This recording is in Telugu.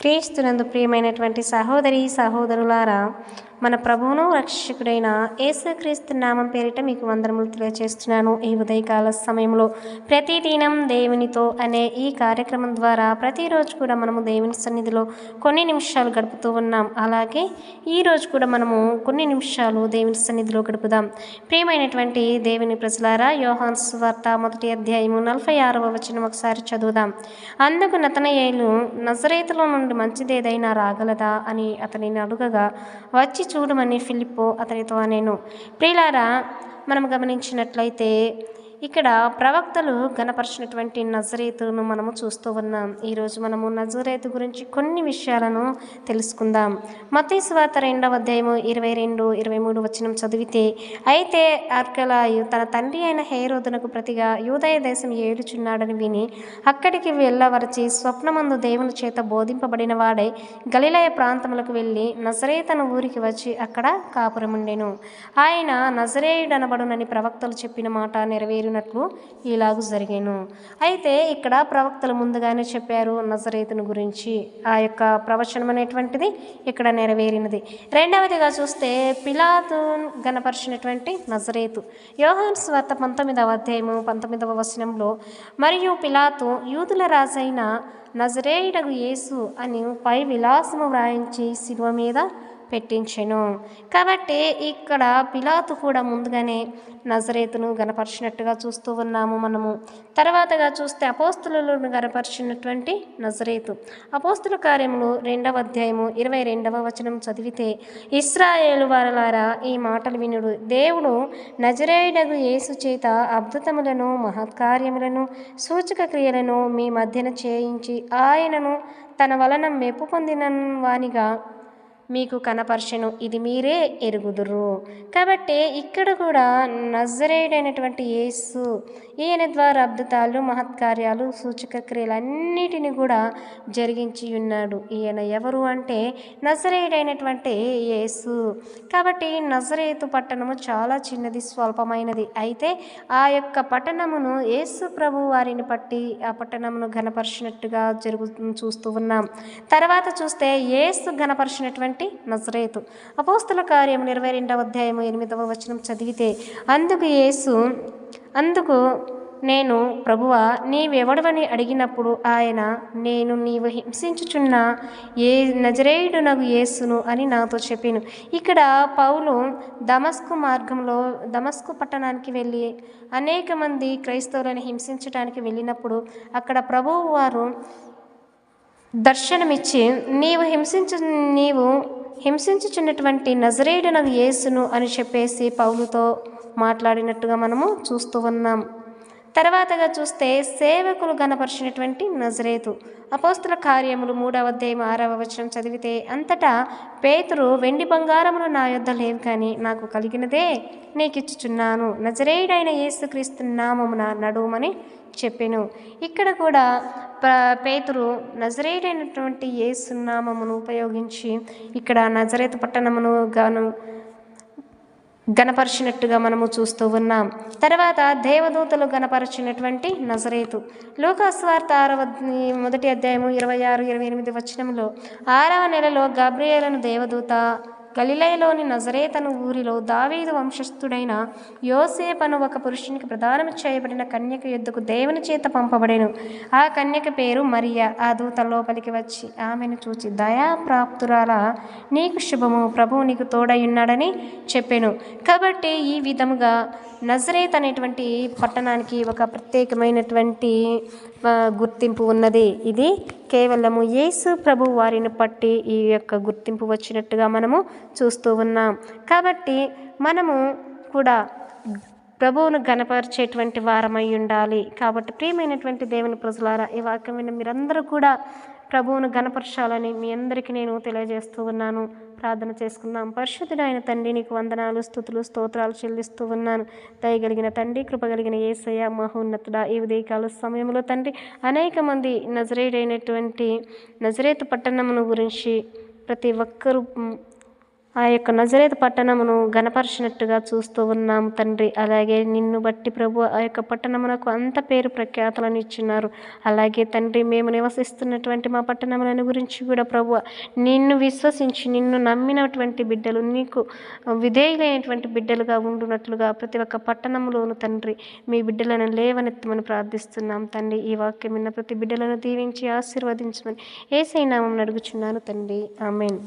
క్రీస్తునందు ప్రియమైనటువంటి సహోదరి సహోదరులారా మన ప్రభువును రక్షకుడైన యేసుక్రీస్తు నామం పేరిట మీకు వందనములు తెలియజేస్తున్నాను ఈ ఉదయకాల సమయంలో ప్రతిదినం దేవునితో అనే ఈ కార్యక్రమం ద్వారా ప్రతిరోజు కూడా మనము దేవుని సన్నిధిలో కొన్ని నిమిషాలు గడుపుతూ ఉన్నాం. అలాగే ఈరోజు కూడా మనము కొన్ని నిమిషాలు దేవుని సన్నిధిలో గడుపుదాం. ప్రియమైనటువంటి దేవుని ప్రజలారా యోహాన్ వార్త మొదటి అధ్యాయము నలభై ఆరవ వచనం ఒకసారి చదువుదాం. అందుకు నతనయేలు నజరేతులో నుండి మంచిదేదైనా రాగలదా? అని అతనిని అడుగగా వచ్చి చూడమని ఫిలిప్పో అతనితో నేను ప్రియులారా మనం గమనించినట్లయితే ఇక్కడ ప్రవక్తలు గణపరిచినటువంటి నజరేతును మనము చూస్తూ ఉన్నాం. ఈరోజు మనము నజరేతు గురించి కొన్ని విషయాలను తెలుసుకుందాం. మతీశ్వాత రెండవ అధ్యాయము ఇరవై రెండు ఇరవై మూడు వచనం చదివితే అయితే అర్కలాయు తన తండ్రి అయిన హేరోదునకు ప్రతిగా యూదయ దేశం ఏడుచున్నాడని విని అక్కడికి వెళ్ళవరచి స్వప్నమందు దేవుని చేత బోధింపబడిన వాడై గలిలయ ప్రాంతములకు వెళ్ళి నజరేతన ఊరికి వచ్చి అక్కడ కాపురముండెను. ఆయన నజరేయుడనబడునని ప్రవక్తలు చెప్పిన మాట నెరవేరు నెరవేరినట్లు ఇలాగూ జరిగాను. అయితే ఇక్కడ ప్రవక్తలు ముందుగానే చెప్పారు నజరేతుని గురించి. ఆ యొక్క ప్రవచనం అనేటువంటిది ఇక్కడ నెరవేరినది. రెండవదిగా చూస్తే పిలాతు గనపరిచినటువంటి నజరేతు. యోహాన్ స్వార్త పంతొమ్మిదవ అధ్యాయము పంతొమ్మిదవ వచనంలో మరియు పిలాతు యూదుల రాజైన నజరేయుడగు యేసు అని పై విలాసము వ్రాయించి శిలువ మీద పెట్టించెను. కాబట్టి ఇక్కడ పిలాతు కూడా ముందుగానే నజరేతును గనపరిచినట్టుగా చూస్తూ ఉన్నాము మనము. తర్వాతగా చూస్తే అపోస్తులను గనపరిచినటువంటి నజరేతు. అపోస్తుల కార్యములు రెండవ అధ్యాయము ఇరవై రెండవ వచనం చదివితే ఇస్రాయేలు వారలారా ఈ మాటలు వినుడు. దేవుడు నజరేయుడగు యేసు చేత అద్భుతములను మహత్కార్యములను సూచక క్రియలను మీ మధ్యన చేయించి ఆయనను తన వలన మెప్పు పొందిన వానిగా మీకు కనపరచను ఇది మీరే ఎరుగుదురు. కాబట్టి ఇక్కడ కూడా నజరేడైనటువంటి యేసు ఈయన ద్వారా అద్భుతాలు మహత్కార్యాలు సూచక క్రియలు అన్నిటిని కూడా జరిగించి ఉన్నాడు ఈయన ఎవరు అంటే నజరేడైనటువంటి యేసు. కాబట్టి నజరేతు పట్టణము చాలా చిన్నది స్వల్పమైనది. అయితే ఆ యొక్క పట్టణమును యేసు ప్రభు వారిని పట్టి ఆ పట్టణమును ఘనపరిచినట్టుగా జరుగు చూస్తూ ఉన్నాం. తర్వాత చూస్తే యేసు ఘనపరిచినటువంటి నజరేతు. అపోస్తుల కార్యం ఇరవై రెండవ అధ్యాయము ఎనిమిదవ వచనం చదివితే అందుకు యేసు అందుకు నేను ప్రభువా నీవెవడవని అడిగినప్పుడు ఆయన నేను నీవు హింసించుచున్న ఏ నజరేయుడు నగు యేసును అని నాతో చెప్పాను. ఇక్కడ పౌలు దమస్కు మార్గంలో దమస్కు పట్టణానికి వెళ్ళి అనేక మంది క్రైస్తవులను హింసించడానికి వెళ్ళినప్పుడు అక్కడ ప్రభువు వారు దర్శనమిచ్చి నీవు హింసించు నీవు హింసించుచున్నటువంటి నజరేయుడనగు యేసును అని చెప్పేసి పౌలుతో మాట్లాడినట్టుగా మనము చూస్తూ ఉన్నాం. తర్వాతగా చూస్తే సేవకులు గనపరిచినటువంటి నజరేతు. అపోస్తుల కార్యములు మూడవ అధ్యాయం ఆరవ వచనం చదివితే అంతటా పేతురు వెండి బంగారములు నా యొద్ద లేవు కానీ నాకు కలిగినదే నీకిచ్చుచున్నాను. నజరేయుడైన యేసుక్రీస్తు నామమున నడుమని చెప్పెను. ఇక్కడ కూడా ప పేతురు నజరేయుడైనటువంటి యేసు నామమును ఉపయోగించి ఇక్కడ నజరేతు పట్టణమును గాను గణపరిచినట్టుగా మనము చూస్తూ ఉన్నాం. తర్వాత దేవదూతలు గణపరిచినటువంటి నజరేతు. లోకాస్వార్త ఆరవ మొదటి అధ్యాయము ఇరవై ఆరు ఇరవై ఎనిమిది వచనంలో ఆరవ నెలలో గబ్రియేలను దేవదూత గలిలయలోని నజరేతను ఊరిలో దావీదు వంశస్థుడైన యోసేపను ఒక పురుషునికి ప్రదానం చేయబడిన కన్యక యుద్ధకు దేవుని చేత పంపబడెను. ఆ కన్యక పేరు మరియా. ఆ దూత లోపలికి వచ్చి ఆమెను చూచి దయాప్రాప్తురాల నీకు శుభము. ప్రభువు నీకు తోడయున్నాడని చెప్పాను. కాబట్టి ఈ విధముగా నజరేత్ అనేటువంటి పట్టణానికి ఒక ప్రత్యేకమైనటువంటి గుర్తింపు ఉన్నది. ఇది కేవలము యేసు ప్రభు వారిని పట్టి ఈ యొక్క గుర్తింపు వచ్చినట్టుగా మనము చూస్తూ ఉన్నాం. కాబట్టి మనము కూడా ప్రభువును గణపరిచేటువంటి వారమై ఉండాలి. కాబట్టి ప్రియమైనటువంటి దేవుని ప్రజలారా ఈ వాక్యం విన్న మీరందరూ కూడా ప్రభువును గణపరచాలని మీ అందరికీ నేను తెలియజేస్తూ ఉన్నాను. ప్రార్థన చేసుకుందాం. పరిశుద్ధుడైన తండ్రి నీకు వందనాలు స్థుతులు స్తోత్రాలు చెల్లిస్తూ ఉన్నాను. దయగలిగిన తండ్రి కృపగలిగిన ఏసయ్య మహోన్నతుడ ఈ ఉదయకాల సమయంలో తండ్రి అనేక మంది నజరేడైనటువంటి నజరేతు పట్టణమును గురించి ప్రతి ఒక్కరూ ఆ యొక్క నజరేత పట్టణమును గణపరిచినట్టుగా చూస్తూ ఉన్నాము తండ్రి. అలాగే నిన్ను బట్టి ప్రభు ఆ యొక్క పట్టణమునకు అంత పేరు ప్రఖ్యాతలను ఇచ్చినారు. అలాగే తండ్రి మేము నివసిస్తున్నటువంటి మా పట్టణములను గురించి కూడా ప్రభు నిన్ను విశ్వసించి నిన్ను నమ్మినటువంటి బిడ్డలు నీకు విధేయులైనటువంటి బిడ్డలుగా ఉండునట్లుగా ప్రతి ఒక్క పట్టణంలోను తండ్రి మీ బిడ్డలను లేవనెత్తమని ప్రార్థిస్తున్నాం తండ్రి. ఈ వాక్యం విన్న ప్రతి బిడ్డలను దీవించి ఆశీర్వదించమని ఏసైనామం అడుగుచున్నాను తండ్రి. ఆమెన్.